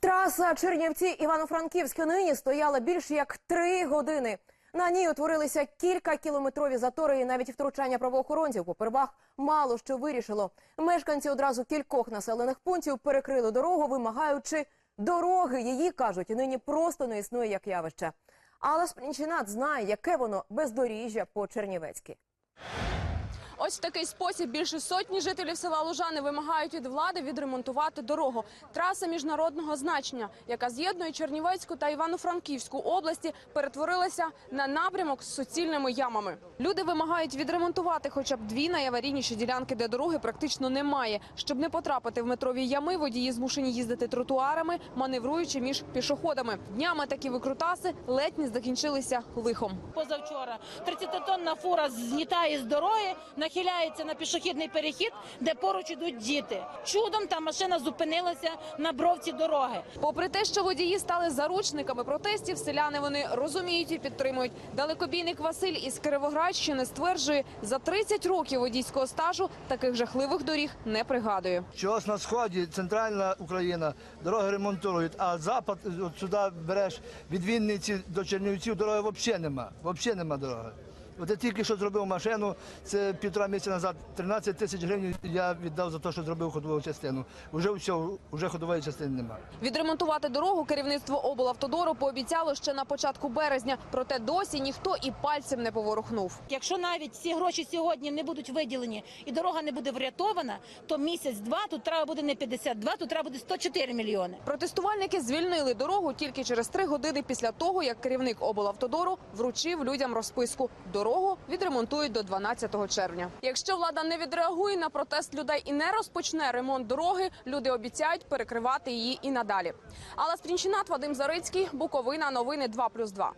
Траса Чернівці Івано-Франківськ нині стояла більш як три години. На ній утворилися кілька кілометрові затори і навіть втручання правоохоронців попервах мало що вирішило. Мешканці одразу кількох населених пунктів перекрили дорогу, вимагаючи дороги. Її кажуть, нині просто не існує як явище. Але Спрінчинат знає, яке воно бездоріжжя по Чернівецьки. Ось в такий спосіб більше сотні жителів села Лужани вимагають від влади відремонтувати дорогу. Траса міжнародного значення, яка з'єднує Чернівецьку та Івано-Франківську області, перетворилася на напрямок з суцільними ямами. Люди вимагають відремонтувати хоча б дві найаварійніші ділянки, де дороги практично немає. Щоб не потрапити в метрові ями, водії змушені їздити тротуарами, маневруючи між пішоходами. Днями такі викрутаси ледь не закінчилися лихом. Позавчора 30-тонна фура знітає з дороги, нахиляється на пішохідний перехід, де поруч ідуть діти. Чудом та машина зупинилася на бровці дороги. Попри те, що водії стали заручниками протестів, селяни вони розуміють і підтримують. Далекобійник Василь із Кировоградщини стверджує, за 30 років водійського стажу таких жахливих доріг не пригадує. Чогось на сході, центральна Україна, дороги ремонтують, а запад, от сюди береш від Вінниці до Чернівців, дороги взагалі нема. Взагалі нема дороги. От я тільки що зробив машину, це півтора місяця назад, 13 тисяч гривень я віддав за те, що зробив ходову частину. Уже все, вже ходової частини немає. Відремонтувати дорогу керівництво облавтодору пообіцяло ще на початку березня. Проте досі ніхто і пальцем не поворухнув. Якщо навіть ці гроші сьогодні не будуть виділені і дорога не буде врятована, то місяць-два тут треба буде не 52, тут треба буде 104 мільйони. Протестувальники звільнили дорогу тільки через три години після того, як керівник облавтодору вручив людям розписку. Дорогу відремонтують до 12 червня. Якщо влада не відреагує на протест людей і не розпочне ремонт дороги, люди обіцяють перекривати її і надалі. Алла Стрінчинат, Вадим Зарицький, Буковина, новини 2+,2.